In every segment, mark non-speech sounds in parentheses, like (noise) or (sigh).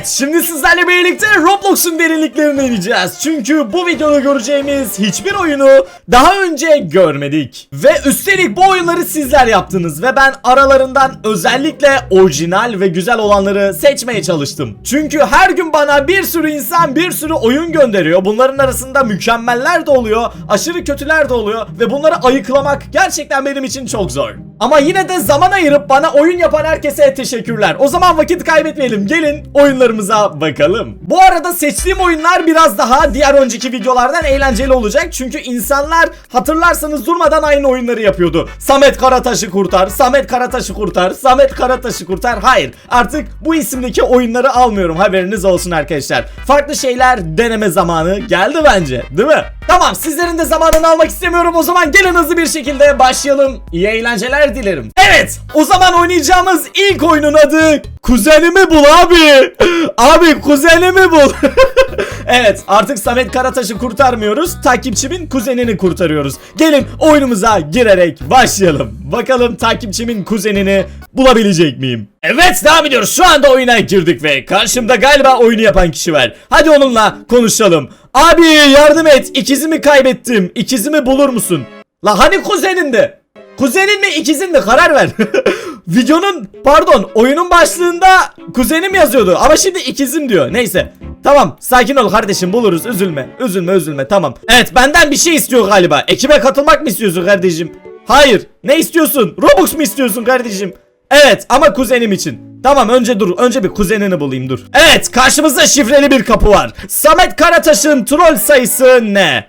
Evet şimdi sizlerle birlikte Roblox'un derinliklerine ineceğiz. Çünkü bu videoda göreceğimiz hiçbir oyunu daha önce görmedik. Ve üstelik bu oyunları sizler yaptınız ve ben aralarından özellikle orijinal ve güzel olanları seçmeye çalıştım. Çünkü her gün bana bir sürü insan bir sürü oyun gönderiyor. Bunların arasında mükemmeller de oluyor, aşırı kötüler de oluyor ve bunları ayıklamak gerçekten benim için çok zor. Ama yine de zaman ayırıp bana oyun yapan herkese teşekkürler. O zaman vakit kaybetmeyelim. Gelin oyunlarımıza bakalım. Bu arada seçtiğim oyunlar biraz daha diğer önceki videolardan eğlenceli olacak. Çünkü insanlar hatırlarsanız durmadan aynı oyunları yapıyordu. Samet Karataş'ı kurtar, Samet Karataş'ı kurtar, Samet Karataş'ı kurtar. Hayır artık bu isimdeki oyunları almıyorum haberiniz olsun arkadaşlar. Farklı şeyler deneme zamanı geldi bence değil mi? Tamam sizlerin de zamanını almak istemiyorum o zaman gelin hızlı bir şekilde başlayalım. İyi eğlenceler dilerim. Evet o zaman oynayacağımız ilk oyunun adı Kuzenimi bul abi. (laughs) Abi kuzenimi bul. (laughs) evet artık Samet Karataş'ı kurtarmıyoruz. Takipçimin kuzenini kurtarıyoruz. Gelin oyunumuza girerek başlayalım. Bakalım takipçimin kuzenini bulabilecek miyim? Evet devam ediyoruz. Şu anda oyuna girdik ve karşımda galiba oyunu yapan kişi var. Hadi onunla konuşalım. Abi yardım et. İkizimi kaybettim. İkizimi bulur musun? La hani kuzenindi? Kuzenin mi ikizin mi karar ver. (laughs) Videonun pardon oyunun başlığında kuzenim yazıyordu ama şimdi ikizim diyor. Neyse. Tamam sakin ol kardeşim buluruz üzülme üzülme üzülme tamam. Evet benden bir şey istiyor galiba. Ekibe katılmak mı istiyorsun kardeşim? Hayır. Ne istiyorsun? Robux mu istiyorsun kardeşim? Evet ama kuzenim için. Tamam önce dur. Önce bir kuzenini bulayım dur. Evet karşımızda şifreli bir kapı var. Samet Karataş'ın troll sayısı ne?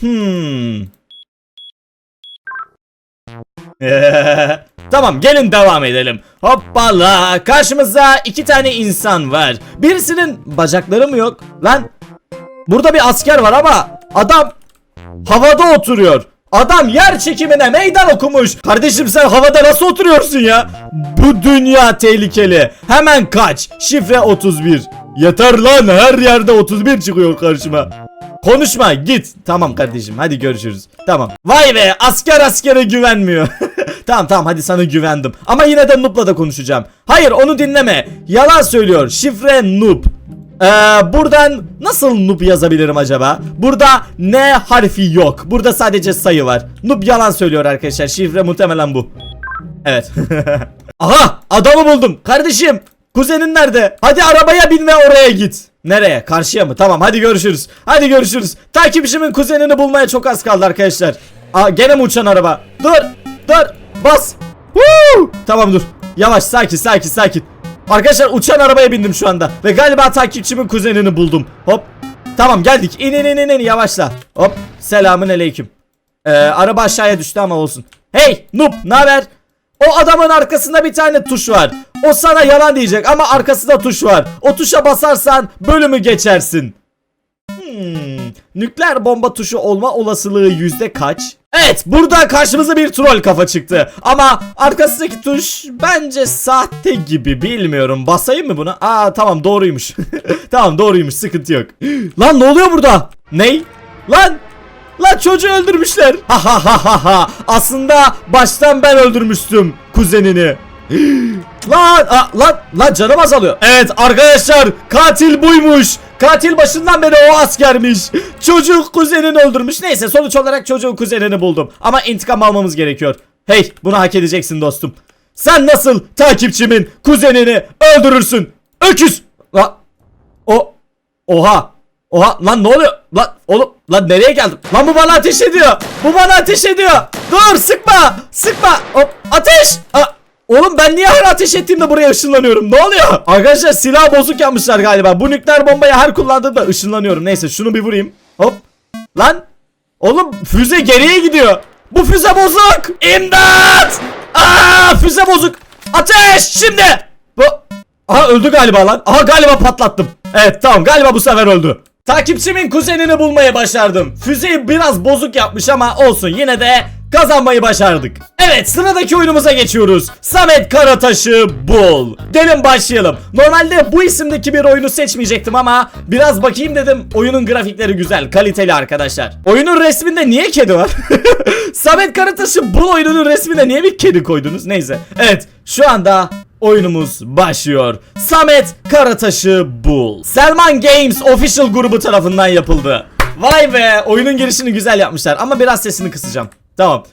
Hmm. (laughs) tamam gelin devam edelim. Hoppala karşımızda iki tane insan var. Birisinin bacakları mı yok? Lan burada bir asker var ama adam havada oturuyor. Adam yer çekimine meydan okumuş. Kardeşim sen havada nasıl oturuyorsun ya? Bu dünya tehlikeli. Hemen kaç. Şifre 31. Yeter lan her yerde 31 çıkıyor karşıma. Konuşma git. Tamam kardeşim hadi görüşürüz. Tamam. Vay be asker askere güvenmiyor. (laughs) tamam tamam hadi sana güvendim. Ama yine de Noob'la da konuşacağım. Hayır onu dinleme. Yalan söylüyor. Şifre Noob. Ee, buradan nasıl noob yazabilirim acaba? Burada N harfi yok. Burada sadece sayı var. Noob yalan söylüyor arkadaşlar. Şifre muhtemelen bu. Evet. (laughs) Aha adamı buldum. Kardeşim kuzenin nerede? Hadi arabaya bin ve oraya git. Nereye? Karşıya mı? Tamam hadi görüşürüz. Hadi görüşürüz. Takipçimin kuzenini bulmaya çok az kaldı arkadaşlar. Aa gene mi uçan araba? Dur. Dur. Bas. Woo! Tamam dur. Yavaş sakin sakin sakin. Arkadaşlar uçan arabaya bindim şu anda. Ve galiba takipçimin kuzenini buldum. Hop. Tamam geldik. İn in in in yavaşla. Hop. Selamün aleyküm. Ee, araba aşağıya düştü ama olsun. Hey noob ne haber? O adamın arkasında bir tane tuş var. O sana yalan diyecek ama arkasında tuş var. O tuşa basarsan bölümü geçersin. Hmm, nükleer bomba tuşu olma olasılığı yüzde kaç? Evet burada karşımıza bir troll kafa çıktı. Ama arkasındaki tuş bence sahte gibi bilmiyorum. Basayım mı buna? Aa tamam doğruymuş. (laughs) tamam doğruymuş sıkıntı yok. Lan ne oluyor burada? Ney? Lan Lan çocuğu öldürmüşler. Ha ha ha ha ha. Aslında baştan ben öldürmüştüm kuzenini. (gasps) lan a, lan lan canım azalıyor. Evet arkadaşlar katil buymuş. Katil başından beri o askermiş. Çocuk kuzenini öldürmüş. Neyse sonuç olarak çocuğun kuzenini buldum. Ama intikam almamız gerekiyor. Hey bunu hak edeceksin dostum. Sen nasıl takipçimin kuzenini öldürürsün? Öküz. La, o Oha. Oha lan ne oluyor? Lan oğlum lan nereye geldim? Lan bu bana ateş ediyor. Bu bana ateş ediyor. Dur sıkma. Sıkma. Hop ateş. Aa, oğlum ben niye her ateş ettiğimde buraya ışınlanıyorum? Ne oluyor? Arkadaşlar silah bozuk yapmışlar galiba. Bu nükleer bombayı her kullandığımda ışınlanıyorum. Neyse şunu bir vurayım. Hop. Lan. Oğlum füze geriye gidiyor. Bu füze bozuk. İmdat. Aa füze bozuk. Ateş şimdi. Bu Aha öldü galiba lan. Aha galiba patlattım. Evet tamam galiba bu sefer öldü. Takipçimin kuzenini bulmaya başardım. Füzeyi biraz bozuk yapmış ama olsun yine de kazanmayı başardık. Evet sıradaki oyunumuza geçiyoruz. Samet Karataş'ı bul. Gelin başlayalım. Normalde bu isimdeki bir oyunu seçmeyecektim ama biraz bakayım dedim. Oyunun grafikleri güzel, kaliteli arkadaşlar. Oyunun resminde niye kedi var? (laughs) Samet Karataş'ı bul oyununun resmine niye bir kedi koydunuz? Neyse. Evet şu anda oyunumuz başlıyor. Samet Karataş'ı bul. Selman Games Official grubu tarafından yapıldı. Vay be oyunun girişini güzel yapmışlar ama biraz sesini kısacağım. Tamam.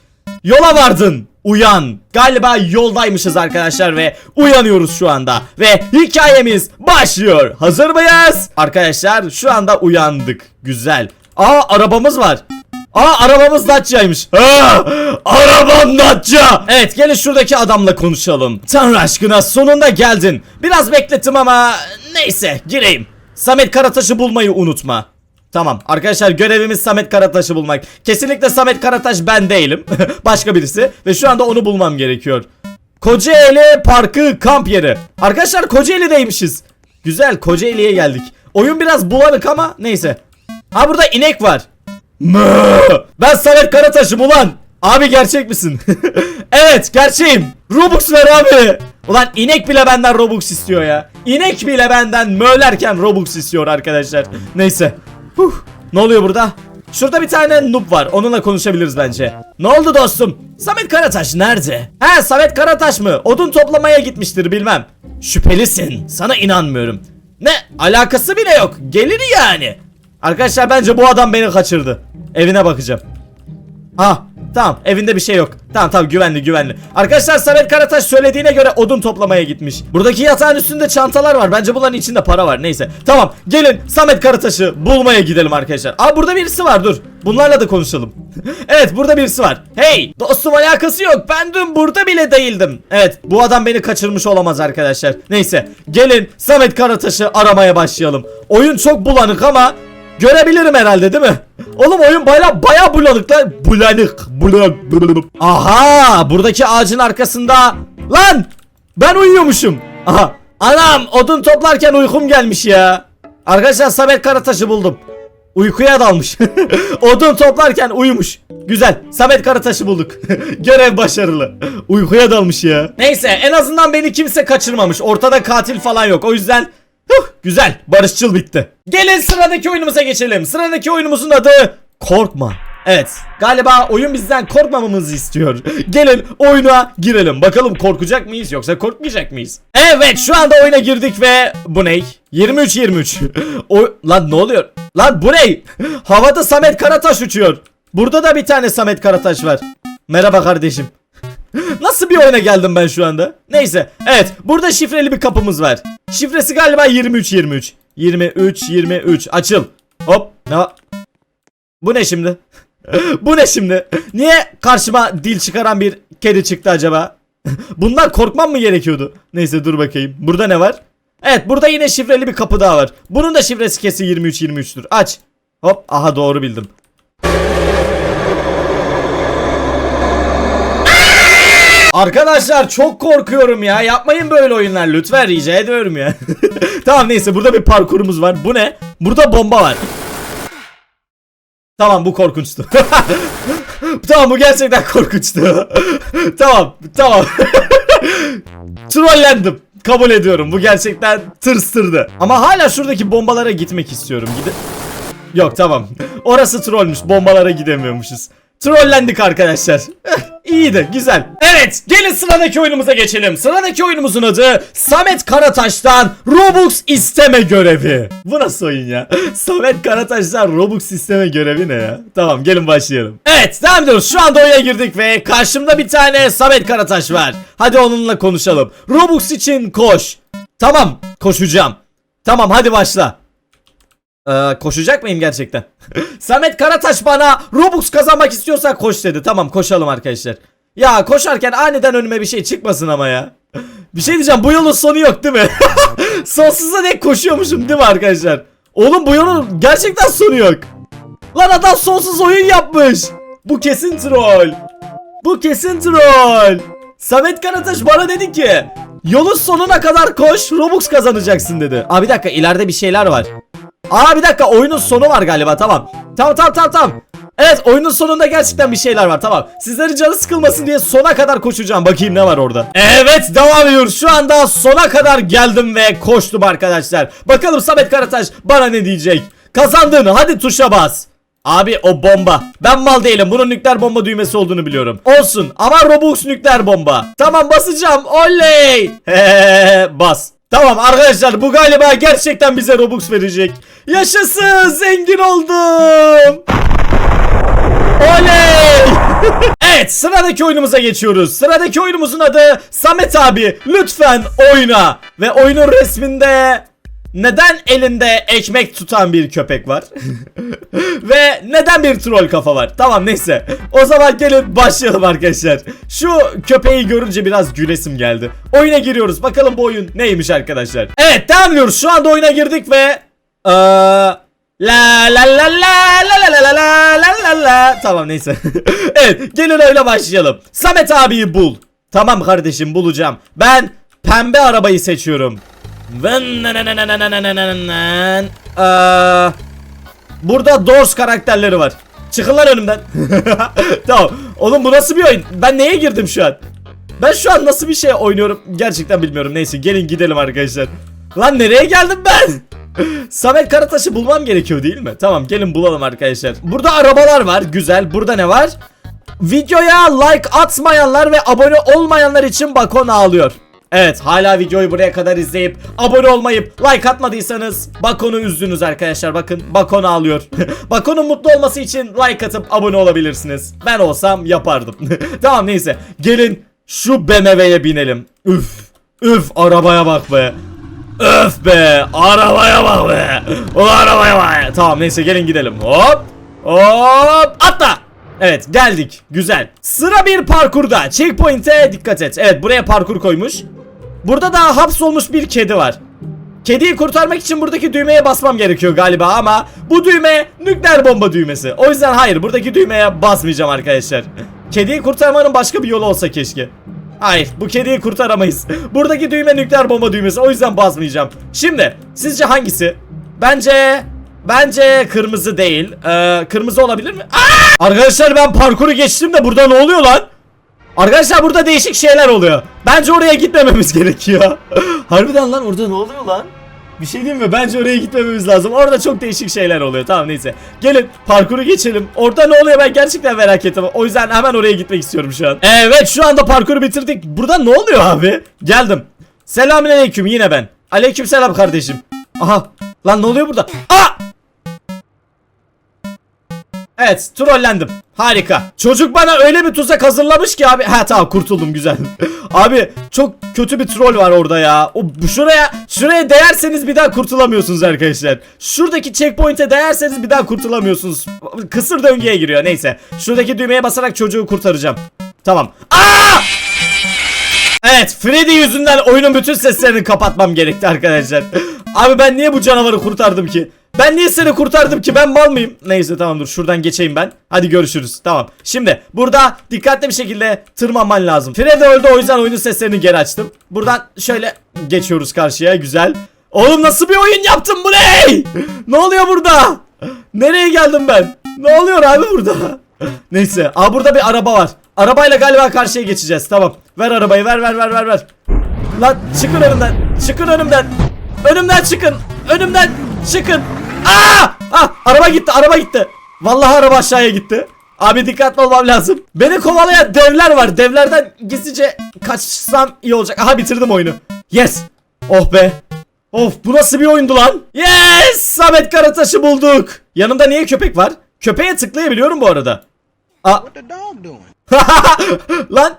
Yola vardın. Uyan. Galiba yoldaymışız arkadaşlar ve uyanıyoruz şu anda. Ve hikayemiz başlıyor. Hazır mıyız? Arkadaşlar şu anda uyandık. Güzel. Aa arabamız var. Aa arabamız Dacia'ymış. Aa, arabam Dacia. Evet gelin şuradaki adamla konuşalım. Tanrı aşkına sonunda geldin. Biraz beklettim ama neyse gireyim. Samet Karataş'ı bulmayı unutma. Tamam arkadaşlar görevimiz Samet Karataş'ı bulmak. Kesinlikle Samet Karataş ben değilim. (laughs) Başka birisi. Ve şu anda onu bulmam gerekiyor. Kocaeli Parkı kamp yeri. Arkadaşlar Kocaeli'deymişiz. Güzel Kocaeli'ye geldik. Oyun biraz bulanık ama neyse. Ha burada inek var. Mö! Ben Samet Karataş'ım ulan. Abi gerçek misin? (laughs) evet gerçeğim. Robux ver abi. Ulan inek bile benden Robux istiyor ya. İnek bile benden mölerken Robux istiyor arkadaşlar. Neyse. Huh. Ne oluyor burada? Şurada bir tane noob var. Onunla konuşabiliriz bence. Ne oldu dostum? Samet Karataş nerede? He Samet Karataş mı? Odun toplamaya gitmiştir bilmem. Şüphelisin. Sana inanmıyorum. Ne? Alakası bile yok. Gelir yani. Arkadaşlar bence bu adam beni kaçırdı. Evine bakacağım. Ah tamam evinde bir şey yok. Tamam tamam güvenli güvenli. Arkadaşlar Samet Karataş söylediğine göre odun toplamaya gitmiş. Buradaki yatağın üstünde çantalar var. Bence bunların içinde para var. Neyse. Tamam gelin Samet Karataş'ı bulmaya gidelim arkadaşlar. Aa burada birisi var dur. Bunlarla da konuşalım. (laughs) evet burada birisi var. Hey dostum alakası yok. Ben dün burada bile değildim. Evet bu adam beni kaçırmış olamaz arkadaşlar. Neyse gelin Samet Karataş'ı aramaya başlayalım. Oyun çok bulanık ama Görebilirim herhalde değil mi? Oğlum oyun baya baya bulanık lan. Bulanık. Bulanık. bulanık. Aha buradaki ağacın arkasında. Lan ben uyuyormuşum. Aha. Anam odun toplarken uykum gelmiş ya. Arkadaşlar Samet Karataş'ı buldum. Uykuya dalmış. (laughs) odun toplarken uyumuş. Güzel. Samet Karataş'ı bulduk. (laughs) Görev başarılı. Uykuya dalmış ya. Neyse en azından beni kimse kaçırmamış. Ortada katil falan yok. O yüzden Huh, güzel. Barışçıl bitti. Gelin sıradaki oyunumuza geçelim. Sıradaki oyunumuzun adı Korkma. Evet galiba oyun bizden korkmamamızı istiyor. (laughs) Gelin oyuna girelim. Bakalım korkacak mıyız yoksa korkmayacak mıyız? Evet şu anda oyuna girdik ve bu ne? 23-23. (laughs) o lan ne oluyor? Lan bu ne? (laughs) Havada Samet Karataş uçuyor. Burada da bir tane Samet Karataş var. Merhaba kardeşim. Nasıl bir oyuna geldim ben şu anda? Neyse. Evet. Burada şifreli bir kapımız var. Şifresi galiba 23 23. 23 23. Açıl. Hop. Ne? Bu ne şimdi? (laughs) Bu ne şimdi? Niye karşıma dil çıkaran bir kedi çıktı acaba? (laughs) Bundan korkmam mı gerekiyordu? Neyse dur bakayım. Burada ne var? Evet burada yine şifreli bir kapı daha var. Bunun da şifresi kesin 23 23'tür. Aç. Hop. Aha doğru bildim. Arkadaşlar çok korkuyorum ya. Yapmayın böyle oyunlar lütfen rica ediyorum ya. (laughs) tamam neyse burada bir parkurumuz var. Bu ne? Burada bomba var. Tamam bu korkunçtu. (laughs) tamam bu gerçekten korkunçtu. (laughs) tamam tamam. Trollendim. Kabul ediyorum. Bu gerçekten tırstırdı. Ama hala şuradaki bombalara gitmek istiyorum. Gide Yok tamam. Orası trollmüş. Bombalara gidemiyormuşuz. Trollendik arkadaşlar. (laughs) İyiydi güzel. Evet gelin sıradaki oyunumuza geçelim. Sıradaki oyunumuzun adı Samet Karataş'tan Robux isteme görevi. Bu nasıl oyun ya? (laughs) Samet Karataş'tan Robux isteme görevi ne ya? Tamam gelin başlayalım. Evet devam ediyoruz. Şu anda oyuna girdik ve karşımda bir tane Samet Karataş var. Hadi onunla konuşalım. Robux için koş. Tamam koşacağım. Tamam hadi başla. Ee, koşacak mıyım gerçekten? (laughs) Samet Karataş bana Robux kazanmak istiyorsan koş dedi. Tamam koşalım arkadaşlar. Ya koşarken aniden önüme bir şey çıkmasın ama ya. (laughs) Bir şey diyeceğim bu yolun sonu yok değil mi? (laughs) Sonsuza dek koşuyormuşum değil mi arkadaşlar? Oğlum bu yolun gerçekten sonu yok. Lan adam sonsuz oyun yapmış. Bu kesin troll. Bu kesin troll. Samet Karataş bana dedi ki yolun sonuna kadar koş Robux kazanacaksın dedi. Aa bir dakika ileride bir şeyler var. Aa bir dakika oyunun sonu var galiba tamam. Tamam tamam tamam tamam. Evet oyunun sonunda gerçekten bir şeyler var tamam. Sizlerin canı sıkılmasın diye sona kadar koşacağım. Bakayım ne var orada. Evet devam ediyoruz. Şu anda sona kadar geldim ve koştum arkadaşlar. Bakalım Samet Karataş bana ne diyecek. Kazandın hadi tuşa bas. Abi o bomba. Ben mal değilim. Bunun nükleer bomba düğmesi olduğunu biliyorum. Olsun ama Robux nükleer bomba. Tamam basacağım. Oley. (laughs) Bas. Tamam arkadaşlar bu galiba gerçekten bize Robux verecek. Yaşasın zengin oldum. Oley! (laughs) evet sıradaki oyunumuza geçiyoruz. Sıradaki oyunumuzun adı Samet abi lütfen oyna. Ve oyunun resminde neden elinde ekmek tutan bir köpek var? Ve neden bir troll kafa var? Tamam neyse. O zaman gelin başlayalım arkadaşlar. Şu köpeği görünce biraz gülesim geldi. Oyuna giriyoruz. Bakalım bu oyun neymiş arkadaşlar. Evet devam ediyoruz. Şu anda oyuna girdik ve... La la la la la la la la la la la la Tamam neyse Evet gelin öyle başlayalım Samet abiyi bul Tamam kardeşim bulacağım Ben pembe arabayı seçiyorum Burada Doors karakterleri var. Çıkın önümden. tamam. Oğlum bu nasıl bir oyun? Ben neye girdim şu an? Ben şu an nasıl bir şey oynuyorum gerçekten bilmiyorum. Neyse gelin gidelim arkadaşlar. Lan nereye geldim ben? Samet Karataş'ı bulmam gerekiyor değil mi? Tamam gelin bulalım arkadaşlar. Burada arabalar var güzel. Burada ne var? Videoya like atmayanlar ve abone olmayanlar için bakon ağlıyor. Evet hala videoyu buraya kadar izleyip abone olmayıp like atmadıysanız Bakon'u üzdünüz arkadaşlar bakın Bakon ağlıyor. (laughs) Bakon'un mutlu olması için like atıp abone olabilirsiniz. Ben olsam yapardım. (laughs) tamam neyse gelin şu BMW'ye binelim. Üf üf arabaya bak be. Öf be arabaya bak be o arabaya bak Tamam neyse gelin gidelim hop Hop atla Evet geldik güzel Sıra bir parkurda checkpoint'e dikkat et Evet buraya parkur koymuş Burada da hapsolmuş bir kedi var Kediyi kurtarmak için buradaki düğmeye basmam gerekiyor galiba ama bu düğme nükleer bomba düğmesi. O yüzden hayır buradaki düğmeye basmayacağım arkadaşlar. (laughs) Kediyi kurtarmanın başka bir yolu olsa keşke. Hayır bu kediyi kurtaramayız. (laughs) Buradaki düğme nükleer bomba düğmesi o yüzden basmayacağım. Şimdi sizce hangisi? Bence bence kırmızı değil. Ee, kırmızı olabilir mi? Aa! Arkadaşlar ben parkuru geçtim de burada ne oluyor lan? Arkadaşlar burada değişik şeyler oluyor. Bence oraya gitmememiz (laughs) gerekiyor. Harbiden lan orada ne oluyor lan? Bir şey diyeyim mi? Bence oraya gitmememiz lazım. Orada çok değişik şeyler oluyor. Tamam neyse. Gelin parkuru geçelim. Orada ne oluyor ben gerçekten merak ettim. O yüzden hemen oraya gitmek istiyorum şu an. Evet şu anda parkuru bitirdik. Burada ne oluyor abi? Geldim. Selamünaleyküm yine ben. Aleykümselam kardeşim. Aha. Lan ne oluyor burada? Aa! Evet trollendim. Harika. Çocuk bana öyle bir tuzak hazırlamış ki abi. Ha tamam kurtuldum güzel. (laughs) abi çok kötü bir troll var orada ya. O şuraya şuraya değerseniz bir daha kurtulamıyorsunuz arkadaşlar. Şuradaki checkpoint'e değerseniz bir daha kurtulamıyorsunuz. Kısır döngüye giriyor neyse. Şuradaki düğmeye basarak çocuğu kurtaracağım. Tamam. Aa! Evet Freddy yüzünden oyunun bütün seslerini kapatmam gerekti arkadaşlar. (laughs) Abi ben niye bu canavarı kurtardım ki? Ben niye seni kurtardım ki? Ben mal mıyım? Neyse tamam dur şuradan geçeyim ben. Hadi görüşürüz. Tamam. Şimdi burada dikkatli bir şekilde tırmanman lazım. Freddy öldü o yüzden oyunun seslerini geri açtım. Buradan şöyle geçiyoruz karşıya. Güzel. Oğlum nasıl bir oyun yaptın bu ne? ne oluyor burada? Nereye geldim ben? Ne oluyor abi burada? Neyse. Aa burada bir araba var. Arabayla galiba karşıya geçeceğiz. Tamam. Ver arabayı ver ver ver ver ver. Lan çıkın önümden. Çıkın önümden. Önümden çıkın. Önümden çıkın. Aa! Ah araba gitti araba gitti. Vallahi araba aşağıya gitti. Abi dikkatli olmam lazım. Beni kovalayan devler var. Devlerden gizlice kaçsam iyi olacak. Aha bitirdim oyunu. Yes. Oh be. Of bu nasıl bir oyundu lan? Yes! Samet Karataş'ı bulduk. Yanımda niye köpek var? Köpeğe tıklayabiliyorum bu arada. Aa, (laughs) Lan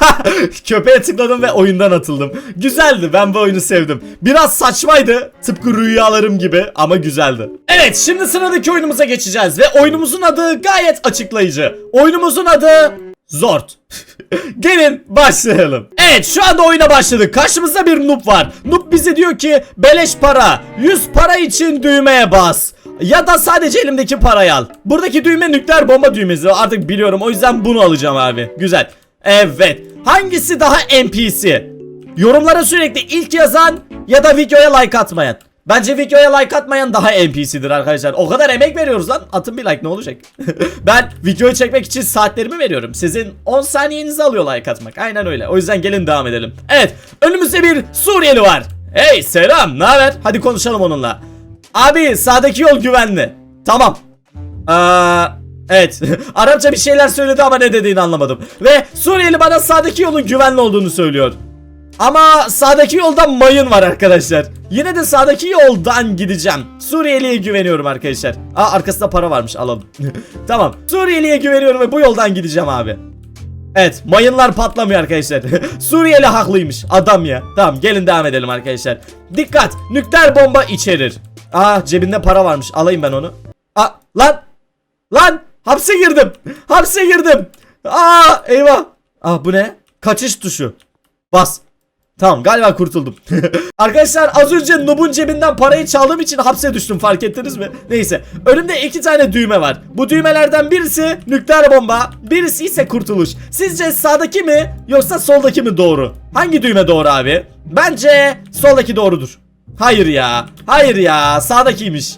(laughs) köpeğe tıkladım ve oyundan atıldım. Güzeldi ben bu oyunu sevdim. Biraz saçmaydı tıpkı rüyalarım gibi ama güzeldi. Evet şimdi sıradaki oyunumuza geçeceğiz ve oyunumuzun adı gayet açıklayıcı. Oyunumuzun adı Zort. (laughs) Gelin başlayalım. Evet şu anda oyuna başladık. Karşımızda bir noob var. Noob bize diyor ki beleş para. 100 para için düğmeye bas. Ya da sadece elimdeki parayı al. Buradaki düğme nükleer bomba düğmesi. Artık biliyorum o yüzden bunu alacağım abi. Güzel. Evet. Hangisi daha NPC? Yorumlara sürekli ilk yazan ya da videoya like atmayan. Bence videoya like atmayan daha NPC'dir arkadaşlar. O kadar emek veriyoruz lan. Atın bir like ne olacak? (laughs) ben videoyu çekmek için saatlerimi veriyorum. Sizin 10 saniyenizi alıyor like atmak. Aynen öyle. O yüzden gelin devam edelim. Evet. Önümüzde bir Suriyeli var. Hey selam. Ne haber? Hadi konuşalım onunla. Abi sağdaki yol güvenli. Tamam. Aa, evet. (laughs) Arapça bir şeyler söyledi ama ne dediğini anlamadım. Ve Suriyeli bana sağdaki yolun güvenli olduğunu söylüyor. Ama sağdaki yolda mayın var arkadaşlar. Yine de sağdaki yoldan gideceğim. Suriyeli'ye güveniyorum arkadaşlar. Aa arkasında para varmış alalım. (laughs) tamam. Suriyeli'ye güveniyorum ve bu yoldan gideceğim abi. Evet mayınlar patlamıyor arkadaşlar. (laughs) Suriyeli haklıymış adam ya. Tamam gelin devam edelim arkadaşlar. Dikkat nükleer bomba içerir. Aa cebinde para varmış alayım ben onu. Aa lan lan hapse girdim. Hapse girdim. Aa eyvah. Aa bu ne? Kaçış tuşu. Bas. Tamam galiba kurtuldum. (laughs) Arkadaşlar az önce Nub'un cebinden parayı çaldığım için hapse düştüm fark ettiniz mi? Neyse önümde iki tane düğme var. Bu düğmelerden birisi nükleer bomba birisi ise kurtuluş. Sizce sağdaki mi yoksa soldaki mi doğru? Hangi düğme doğru abi? Bence soldaki doğrudur. Hayır ya. Hayır ya sağdakiymiş.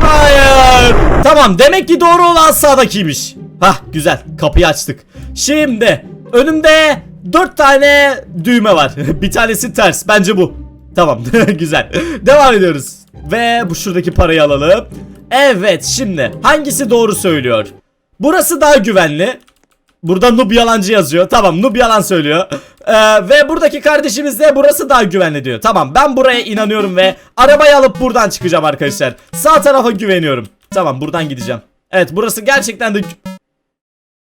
Hayır. Tamam demek ki doğru olan sağdakiymiş. Hah güzel kapıyı açtık. Şimdi önümde 4 tane düğme var. (laughs) bir tanesi ters. Bence bu. Tamam (laughs) güzel. Devam ediyoruz. Ve bu şuradaki parayı alalım. Evet şimdi hangisi doğru söylüyor? Burası daha güvenli. Burada noob yalancı yazıyor. Tamam noob yalan söylüyor. Ee, ve buradaki kardeşimiz de burası daha güvenli diyor. Tamam ben buraya inanıyorum ve arabayı alıp buradan çıkacağım arkadaşlar. Sağ tarafa güveniyorum. Tamam buradan gideceğim. Evet burası gerçekten de...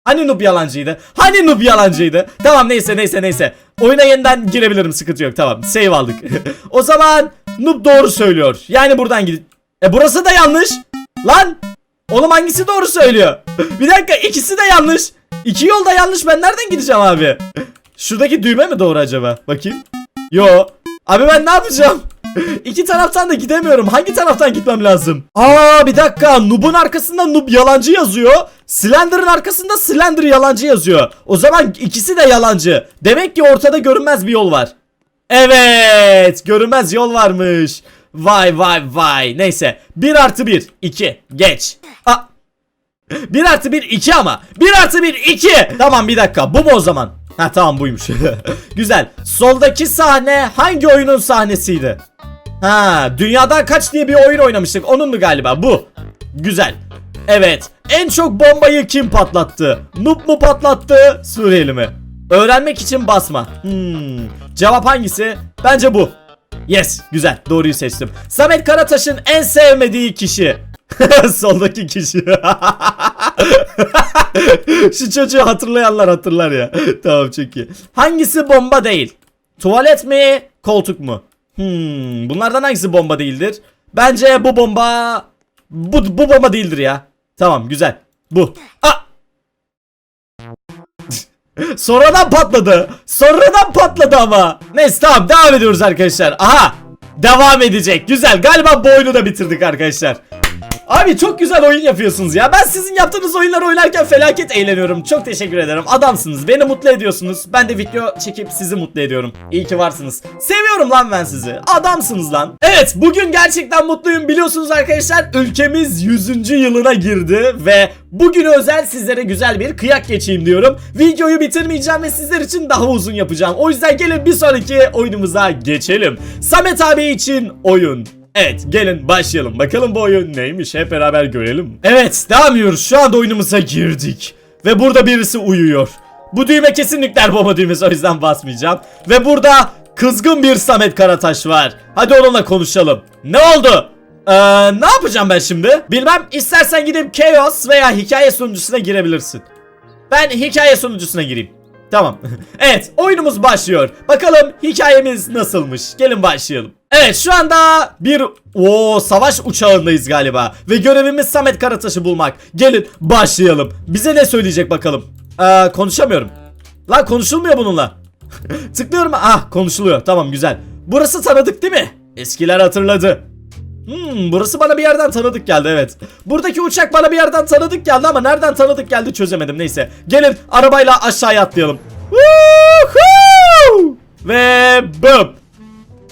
Hani noob yalancıydı? Hani noob yalancıydı? Tamam neyse neyse neyse. Oyuna yeniden girebilirim sıkıntı yok tamam. Save aldık. (laughs) o zaman noob doğru söylüyor. Yani buradan gidip... E burası da yanlış. Lan! Oğlum hangisi doğru söylüyor? Bir dakika ikisi de yanlış. İki yol da yanlış ben nereden gideceğim abi? Şuradaki düğme mi doğru acaba? Bakayım. Yo. Abi ben ne yapacağım? (laughs) İki taraftan da gidemiyorum. Hangi taraftan gitmem lazım? Aa bir dakika. Noob'un arkasında Noob yalancı yazıyor. Slender'ın arkasında Slender yalancı yazıyor. O zaman ikisi de yalancı. Demek ki ortada görünmez bir yol var. Evet. Görünmez yol varmış. Vay vay vay. Neyse. 1 artı 1. 2. Geç. (laughs) Aa. 1 artı 1 2 ama. 1 artı 1 2. Tamam bir dakika. Bu mu o zaman? Ha tamam buymuş. (laughs) Güzel. Soldaki sahne hangi oyunun sahnesiydi? Ha, dünyadan kaç diye bir oyun oynamıştık. Onundu galiba bu. Güzel. Evet. En çok bombayı kim patlattı? Noob mu patlattı? Suriyeli mi? Öğrenmek için basma. Hmm. Cevap hangisi? Bence bu. Yes. Güzel. Doğruyu seçtim. Samet Karataş'ın en sevmediği kişi. (laughs) Soldaki kişi. (laughs) Şu çocuğu hatırlayanlar hatırlar ya. tamam çok iyi. Hangisi bomba değil? Tuvalet mi? Koltuk mu? Hmm, bunlardan hangisi bomba değildir? Bence bu bomba... Bu, bu bomba değildir ya. Tamam güzel. Bu. Ah! (laughs) Sonradan patladı. Sonradan patladı ama. Neyse tamam devam ediyoruz arkadaşlar. Aha. Devam edecek. Güzel. Galiba bu oyunu da bitirdik arkadaşlar. Abi çok güzel oyun yapıyorsunuz ya. Ben sizin yaptığınız oyunları oynarken felaket eğleniyorum. Çok teşekkür ederim. Adamsınız. Beni mutlu ediyorsunuz. Ben de video çekip sizi mutlu ediyorum. İyi ki varsınız. Seviyorum lan ben sizi. Adamsınız lan. Evet bugün gerçekten mutluyum. Biliyorsunuz arkadaşlar ülkemiz 100. yılına girdi ve bugün özel sizlere güzel bir kıyak geçeyim diyorum. Videoyu bitirmeyeceğim ve sizler için daha uzun yapacağım. O yüzden gelin bir sonraki oyunumuza geçelim. Samet abi için oyun. Evet gelin başlayalım. Bakalım bu oyun neymiş hep beraber görelim. Evet devam ediyoruz. Şu anda oyunumuza girdik. Ve burada birisi uyuyor. Bu düğme kesinlikle bomba düğmesi o yüzden basmayacağım. Ve burada kızgın bir Samet Karataş var. Hadi onunla konuşalım. Ne oldu? Ee, ne yapacağım ben şimdi? Bilmem istersen gidip Chaos veya hikaye sunucusuna girebilirsin. Ben hikaye sunucusuna gireyim. Tamam. (laughs) evet oyunumuz başlıyor. Bakalım hikayemiz nasılmış. Gelin başlayalım. Evet şu anda bir o savaş uçağındayız galiba. Ve görevimiz Samet Karataş'ı bulmak. Gelin başlayalım. Bize ne söyleyecek bakalım. Ee, konuşamıyorum. Lan konuşulmuyor bununla. (laughs) Tıklıyorum. Ah konuşuluyor. Tamam güzel. Burası tanıdık değil mi? Eskiler hatırladı. Hmm, burası bana bir yerden tanıdık geldi evet. Buradaki uçak bana bir yerden tanıdık geldi ama nereden tanıdık geldi çözemedim neyse. Gelin arabayla aşağıya atlayalım. Ve böp.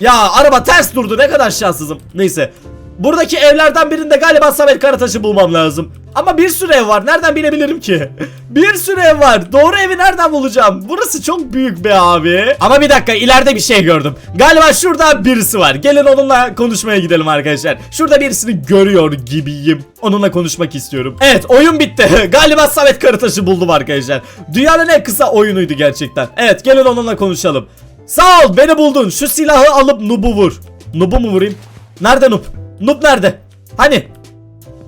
Ya araba ters durdu ne kadar şanssızım. Neyse. Buradaki evlerden birinde galiba Samet Karataş'ı bulmam lazım. Ama bir sürü ev var. Nereden bilebilirim ki? (laughs) Bir sürü ev var. Doğru evi nereden bulacağım? Burası çok büyük be abi. Ama bir dakika ileride bir şey gördüm. Galiba şurada birisi var. Gelin onunla konuşmaya gidelim arkadaşlar. Şurada birisini görüyor gibiyim. Onunla konuşmak istiyorum. Evet oyun bitti. (laughs) Galiba Samet Karataş'ı buldum arkadaşlar. Dünyanın en kısa oyunuydu gerçekten. Evet gelin onunla konuşalım. Sağ ol beni buldun. Şu silahı alıp Nub'u vur. Nub'u mu vurayım? Nerede Nub? Nub nerede? Hani?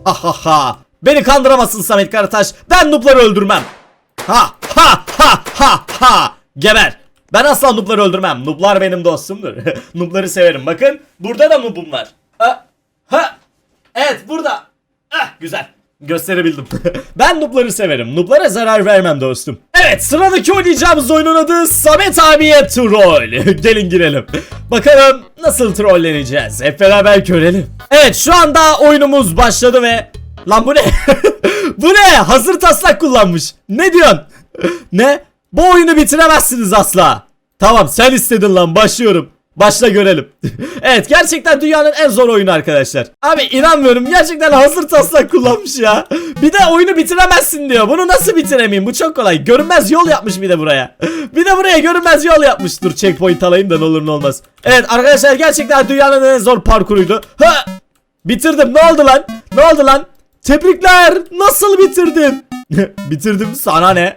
Ha ha ha. Beni kandıramazsın Samet Karataş. Ben Nub'ları öldürmem. Ha ha ha ha ha. Geber. Ben asla Nub'ları öldürmem. Nub'lar benim dostumdur. (laughs) Nub'ları severim. Bakın burada da Nub'um var. Ha, ha. Evet burada. Ah güzel. Gösterebildim. (laughs) ben Nub'ları severim. Nub'lara zarar vermem dostum. Evet sıradaki oynayacağımız oyunun adı Samet abiye troll. (laughs) Gelin girelim. Bakalım nasıl trolleneceğiz. Hep beraber görelim. Evet şu anda oyunumuz başladı ve... Lan bu ne? (laughs) bu ne? Hazır taslak kullanmış. Ne diyorsun? ne? Bu oyunu bitiremezsiniz asla. Tamam sen istedin lan başlıyorum. Başla görelim. (laughs) evet gerçekten dünyanın en zor oyunu arkadaşlar. Abi inanmıyorum gerçekten hazır taslak kullanmış ya. Bir de oyunu bitiremezsin diyor. Bunu nasıl bitiremeyeyim? Bu çok kolay. Görünmez yol yapmış bir de buraya. (laughs) bir de buraya görünmez yol yapmış. Dur checkpoint alayım da ne olur ne olmaz. Evet arkadaşlar gerçekten dünyanın en zor parkuruydu. Ha! Bitirdim. Ne oldu lan? Ne oldu lan? Tebrikler. Nasıl bitirdin? (laughs) Bitirdim sana ne?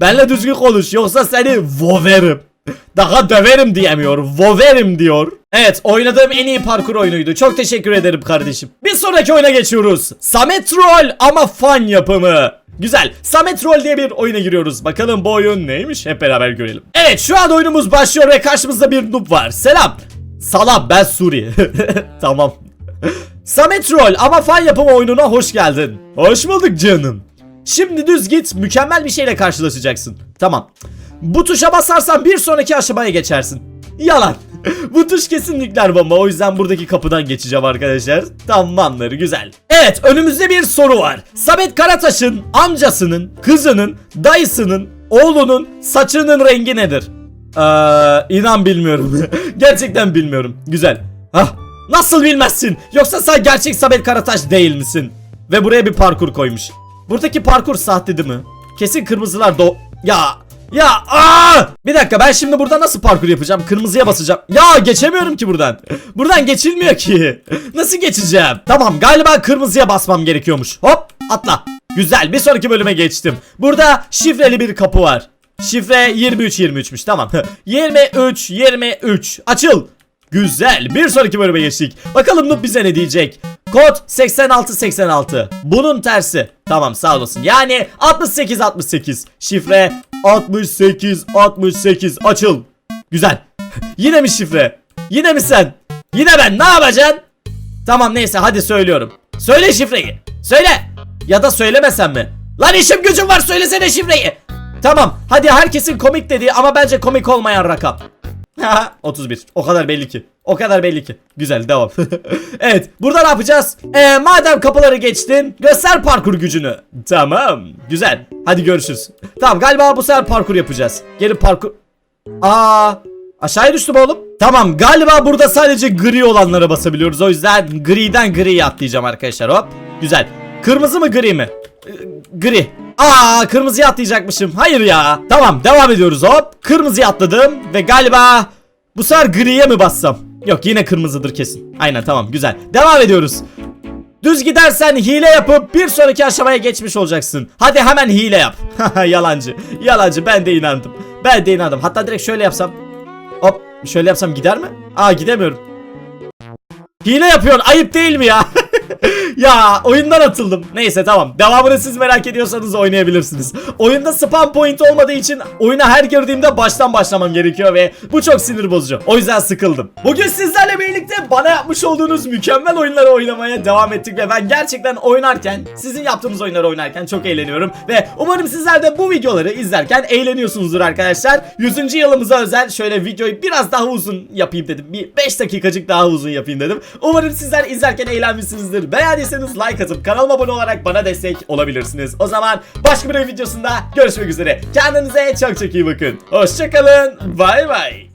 Benle düzgün konuş yoksa seni voverim. Daha döverim diyemiyor. Voverim diyor. Evet oynadığım en iyi parkur oyunuydu. Çok teşekkür ederim kardeşim. Bir sonraki oyuna geçiyoruz. Samet Troll ama fan yapımı. Güzel. Samet Troll diye bir oyuna giriyoruz. Bakalım bu oyun neymiş hep beraber görelim. Evet şu an oyunumuz başlıyor ve karşımızda bir noob var. Selam. Salam ben Suri. (laughs) tamam. Samet Roll ama fan yapımı oyununa hoş geldin. Hoş bulduk canım. Şimdi düz git mükemmel bir şeyle karşılaşacaksın. Tamam. Bu tuşa basarsan bir sonraki aşamaya geçersin. Yalan. (laughs) Bu tuş kesin nükleer bomba o yüzden buradaki kapıdan geçeceğim arkadaşlar. Tamamdır güzel. Evet önümüzde bir soru var. Samet Karataş'ın amcasının, kızının, dayısının, oğlunun saçının rengi nedir? Eee inan bilmiyorum. (laughs) Gerçekten bilmiyorum. Güzel. Hah Nasıl bilmezsin? Yoksa sen gerçek Samet Karataş değil misin? Ve buraya bir parkur koymuş. Buradaki parkur sahte değil mi? Kesin kırmızılar do... Ya... Ya aa! Bir dakika ben şimdi burada nasıl parkur yapacağım? Kırmızıya basacağım. Ya geçemiyorum ki buradan. Buradan geçilmiyor ki. Nasıl geçeceğim? Tamam galiba kırmızıya basmam gerekiyormuş. Hop atla. Güzel bir sonraki bölüme geçtim. Burada şifreli bir kapı var. Şifre 23 23'müş tamam. (laughs) 23 23 açıl. Güzel. Bir sonraki bölüme geçtik. Bakalım Noob bize ne diyecek? Kod 8686. Bunun tersi. Tamam sağ olasın. Yani 6868. Şifre 6868. Açıl. Güzel. (laughs) Yine mi şifre? Yine mi sen? Yine ben. Ne yapacaksın? Tamam neyse hadi söylüyorum. Söyle şifreyi. Söyle. Ya da söylemesen mi? Lan işim gücüm var söylesene şifreyi. Tamam hadi herkesin komik dediği ama bence komik olmayan rakam. (laughs) Ha 31. O kadar belli ki. O kadar belli ki. Güzel devam. (laughs) evet burada ne yapacağız? Ee, madem kapıları geçtin göster parkur gücünü. Tamam. Güzel. Hadi görüşürüz. Tamam galiba bu sefer parkur yapacağız. Gelin parkur. Aa aşağıya düştüm oğlum. Tamam galiba burada sadece gri olanlara basabiliyoruz. O yüzden griden griye atlayacağım arkadaşlar. Hop. Güzel. Kırmızı mı gri mi? Ee, gri. Aa kırmızıya atlayacakmışım. Hayır ya. Tamam devam ediyoruz hop. Kırmızıya atladım ve galiba bu sefer griye mi bassam? Yok yine kırmızıdır kesin. Aynen tamam güzel. Devam ediyoruz. Düz gidersen hile yapıp bir sonraki aşamaya geçmiş olacaksın. Hadi hemen hile yap. (laughs) Yalancı. Yalancı ben de inandım. Ben de inandım. Hatta direkt şöyle yapsam. Hop şöyle yapsam gider mi? Aa gidemiyorum. Hile yapıyorsun ayıp değil mi ya? (laughs) ya oyundan atıldım. Neyse tamam. Devamını siz merak ediyorsanız oynayabilirsiniz. Oyunda spam point olmadığı için oyuna her girdiğimde baştan başlamam gerekiyor ve bu çok sinir bozucu. O yüzden sıkıldım. Bugün sizlerle birlikte bana yapmış olduğunuz mükemmel oyunları oynamaya devam ettik ve ben gerçekten oynarken, sizin yaptığınız oyunları oynarken çok eğleniyorum ve umarım sizler de bu videoları izlerken eğleniyorsunuzdur arkadaşlar. 100. yılımıza özel şöyle videoyu biraz daha uzun yapayım dedim. Bir 5 dakikacık daha uzun yapayım dedim. Umarım sizler izlerken eğlenmişsinizdir. Beğendiyseniz like atıp kanalıma abone olarak bana destek olabilirsiniz. O zaman başka bir videosunda görüşmek üzere. Kendinize çok çok iyi bakın. Hoşçakalın. Bay bay.